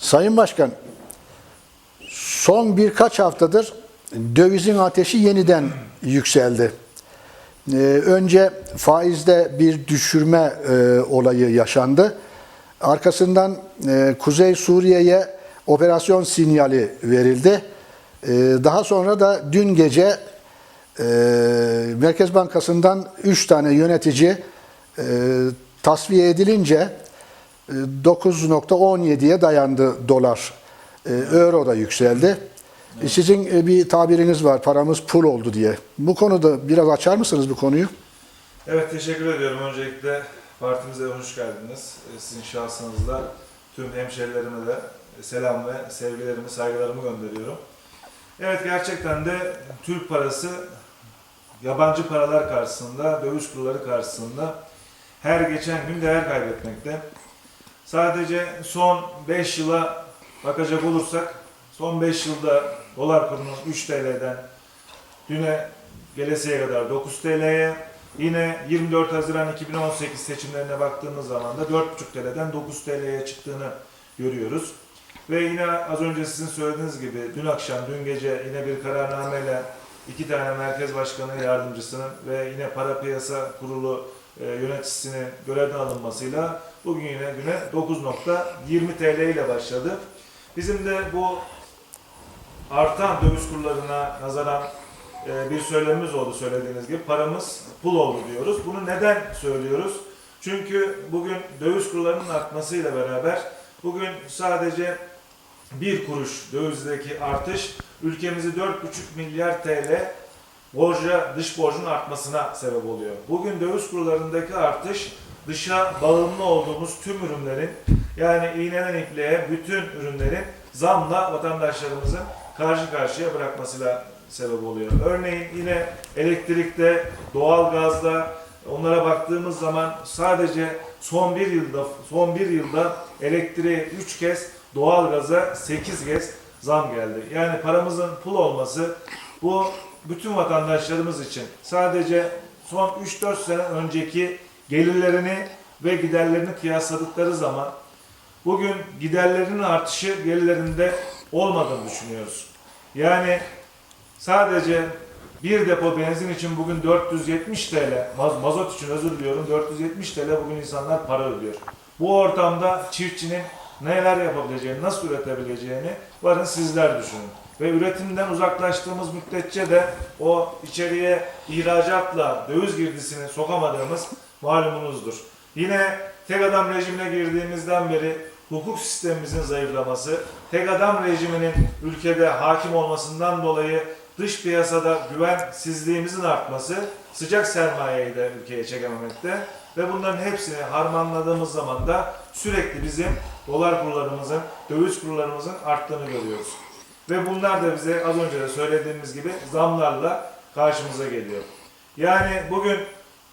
Sayın Başkan, son birkaç haftadır dövizin ateşi yeniden yükseldi. Ee, önce faizde bir düşürme e, olayı yaşandı. Arkasından e, Kuzey Suriye'ye operasyon sinyali verildi. E, daha sonra da dün gece e, Merkez Bankası'ndan 3 tane yönetici e, tasfiye edilince 9.17'ye dayandı dolar. E, Euro da yükseldi. E, Sizin e, bir tabiriniz var, paramız pul oldu diye. Bu konuda biraz açar mısınız bu konuyu? Evet teşekkür ediyorum. Öncelikle partimize hoş geldiniz. Ee, Sizin şahsınızda tüm hemşerilerime de selam ve sevgilerimi, saygılarımı gönderiyorum. Evet gerçekten de Türk parası yabancı paralar karşısında, döviz kurları karşısında her geçen gün değer kaybetmekte. Sadece son 5 yıla bakacak olursak, son 5 yılda dolar kurunun 3 TL'den düne gelesiye kadar 9 TL'ye, Yine 24 Haziran 2018 seçimlerine baktığımız zaman da 4,5 TL'den 9 TL'ye çıktığını görüyoruz. Ve yine az önce sizin söylediğiniz gibi dün akşam, dün gece yine bir kararnameyle iki tane merkez başkanı yardımcısının ve yine para piyasa kurulu e, yöneticisinin görevden alınmasıyla bugün yine güne 9.20 TL ile başladı. Bizim de bu artan döviz kurlarına nazaran e, bir söylemimiz oldu söylediğiniz gibi. Paramız pul oldu diyoruz. Bunu neden söylüyoruz? Çünkü bugün döviz kurlarının artmasıyla beraber bugün sadece bir kuruş dövizdeki artış ülkemizi 4,5 milyar TL borca, dış borcun artmasına sebep oluyor. Bugün döviz kurlarındaki artış dışa bağımlı olduğumuz tüm ürünlerin yani iğneden ipliğe bütün ürünlerin zamla vatandaşlarımızın karşı karşıya bırakmasıyla sebep oluyor. Örneğin yine elektrikte, doğalgazda onlara baktığımız zaman sadece son bir yılda son bir yılda elektriğe 3 kez, doğalgaza 8 kez zam geldi. Yani paramızın pul olması bu bütün vatandaşlarımız için sadece son 3-4 sene önceki gelirlerini ve giderlerini kıyasladıkları zaman bugün giderlerinin artışı gelirlerinde olmadığını düşünüyoruz. Yani Sadece bir depo benzin için bugün 470 TL, maz- mazot için özür diliyorum 470 TL bugün insanlar para ödüyor. Bu ortamda çiftçinin neler yapabileceğini, nasıl üretebileceğini varın sizler düşünün. Ve üretimden uzaklaştığımız müddetçe de o içeriye ihracatla döviz girdisini sokamadığımız malumunuzdur. Yine tek adam rejimine girdiğimizden beri hukuk sistemimizin zayıflaması, tek adam rejiminin ülkede hakim olmasından dolayı dış piyasada güvensizliğimizin artması sıcak sermayeyi de ülkeye çekememekte ve bunların hepsini harmanladığımız zaman da sürekli bizim dolar kurlarımızın, döviz kurlarımızın arttığını görüyoruz. Ve bunlar da bize az önce de söylediğimiz gibi zamlarla karşımıza geliyor. Yani bugün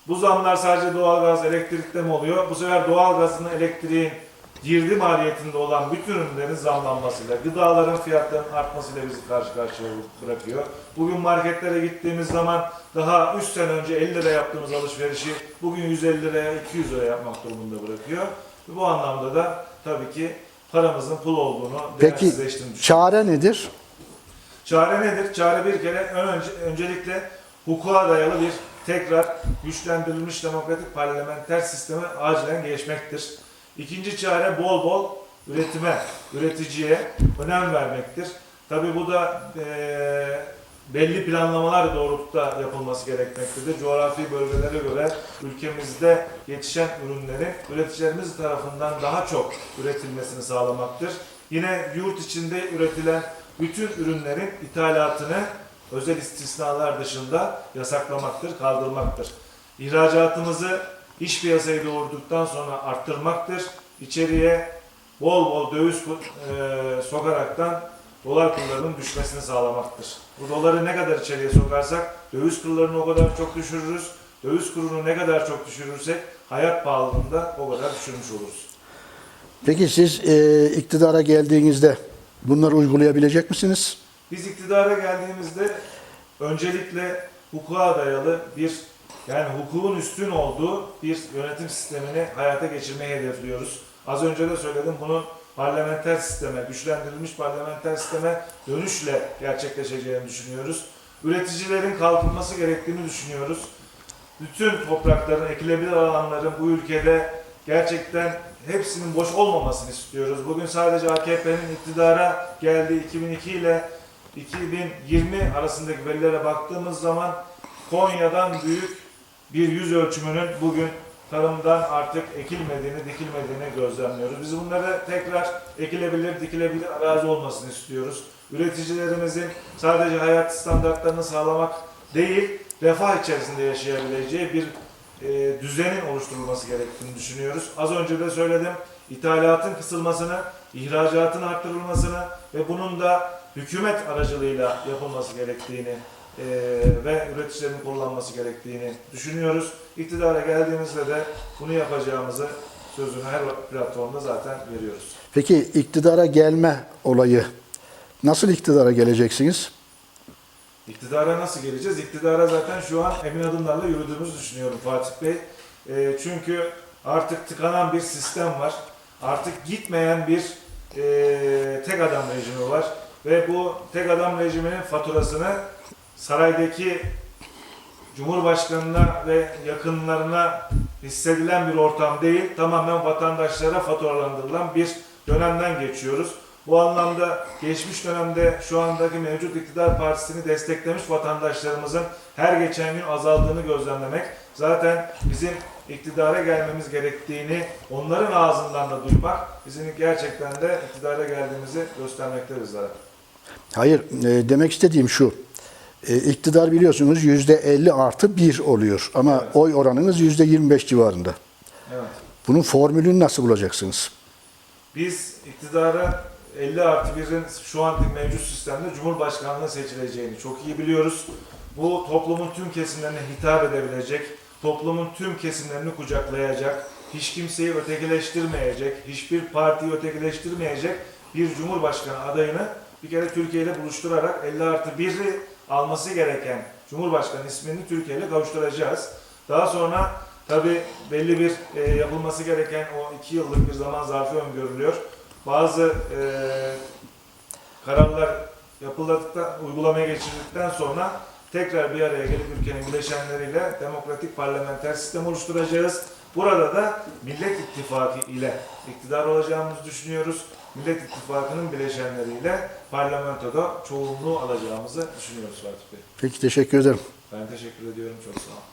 bu zamlar sadece doğalgaz, elektrikte mi oluyor? Bu sefer doğalgazın, elektriğin girdi maliyetinde olan bütün ürünlerin zamlanmasıyla, gıdaların fiyatlarının artmasıyla bizi karşı karşıya bırakıyor. Bugün marketlere gittiğimiz zaman daha 3 sene önce 50 lira yaptığımız alışverişi bugün 150 liraya 200 lira yapmak durumunda bırakıyor. Ve bu anlamda da tabii ki paramızın pul olduğunu, Peki çare nedir? Çare nedir? Çare bir kere ön- önce, öncelikle hukuka dayalı bir tekrar güçlendirilmiş demokratik parlamenter sisteme acilen geçmektir. İkinci çare bol bol üretime, üreticiye önem vermektir. Tabi bu da eee, belli planlamalar doğrultuda yapılması gerekmektedir. Coğrafi bölgelere göre ülkemizde yetişen ürünlerin üreticilerimiz tarafından daha çok üretilmesini sağlamaktır. Yine yurt içinde üretilen bütün ürünlerin ithalatını özel istisnalar dışında yasaklamaktır, kaldırmaktır. İhracatımızı iş piyasayı doğurduktan sonra arttırmaktır. İçeriye bol bol döviz e, sokaraktan dolar kurlarının düşmesini sağlamaktır. Bu doları ne kadar içeriye sokarsak döviz kurlarını o kadar çok düşürürüz. Döviz kurunu ne kadar çok düşürürsek hayat pahalılığını o kadar düşürmüş oluruz. Peki siz e, iktidara geldiğinizde bunları uygulayabilecek misiniz? Biz iktidara geldiğimizde öncelikle hukuka dayalı bir yani hukukun üstün olduğu bir yönetim sistemini hayata geçirmeyi hedefliyoruz. Az önce de söyledim bunu parlamenter sisteme, güçlendirilmiş parlamenter sisteme dönüşle gerçekleşeceğini düşünüyoruz. Üreticilerin kalkınması gerektiğini düşünüyoruz. Bütün toprakların, ekilebilir alanların bu ülkede gerçekten hepsinin boş olmamasını istiyoruz. Bugün sadece AKP'nin iktidara geldiği 2002 ile 2020 arasındaki verilere baktığımız zaman Konya'dan büyük bir yüz ölçümünün bugün tarımdan artık ekilmediğini, dikilmediğini gözlemliyoruz. Biz bunları tekrar ekilebilir, dikilebilir arazi olmasını istiyoruz. Üreticilerimizin sadece hayat standartlarını sağlamak değil, refah içerisinde yaşayabileceği bir e, düzenin oluşturulması gerektiğini düşünüyoruz. Az önce de söyledim, ithalatın kısılmasını, ihracatın arttırılmasını ve bunun da hükümet aracılığıyla yapılması gerektiğini e, ve üreticilerin kullanması gerektiğini düşünüyoruz. İktidara geldiğimizde de bunu yapacağımızı sözünü her platformda zaten veriyoruz. Peki iktidara gelme olayı nasıl iktidara geleceksiniz? İktidara nasıl geleceğiz? İktidara zaten şu an emin adımlarla yürüdüğümüzü düşünüyorum Fatih Bey. E, çünkü artık tıkanan bir sistem var. Artık gitmeyen bir e, tek adam rejimi var. Ve bu tek adam rejiminin faturasını saraydaki Cumhurbaşkanına ve yakınlarına hissedilen bir ortam değil, tamamen vatandaşlara faturalandırılan bir dönemden geçiyoruz. Bu anlamda geçmiş dönemde şu andaki mevcut iktidar partisini desteklemiş vatandaşlarımızın her geçen gün azaldığını gözlemlemek zaten bizim iktidara gelmemiz gerektiğini onların ağzından da duymak bizim gerçekten de iktidara geldiğimizi göstermekte bizlere. Hayır, e, demek istediğim şu. E, iktidar biliyorsunuz yüzde 50 artı 1 oluyor ama Evet. oy oranınız yüzde 25 civarında. Evet. Bunun formülünü nasıl bulacaksınız? Biz iktidara 50 artı 1'in şu anki mevcut sistemde Cumhurbaşkanlığı seçileceğini çok iyi biliyoruz. Bu toplumun tüm kesimlerine hitap edebilecek, toplumun tüm kesimlerini kucaklayacak, hiç kimseyi ötekileştirmeyecek, hiçbir partiyi ötekileştirmeyecek bir Cumhurbaşkanı adayını bir kere Türkiye ile buluşturarak 50 artı 1'i alması gereken Cumhurbaşkanı ismini Türkiye ile kavuşturacağız. Daha sonra tabi belli bir e, yapılması gereken o iki yıllık bir zaman zarfı öngörülüyor. Bazı e, kararlar yapıldıktan, uygulamaya geçirdikten sonra tekrar bir araya gelip ülkenin bileşenleriyle demokratik parlamenter sistem oluşturacağız. Burada da Millet İttifakı ile iktidar olacağımızı düşünüyoruz. Millet İttifakı'nın bileşenleriyle parlamentoda çoğunluğu alacağımızı düşünüyoruz Fatih Bey. Peki teşekkür ederim. Ben teşekkür ediyorum. Çok sağ olun.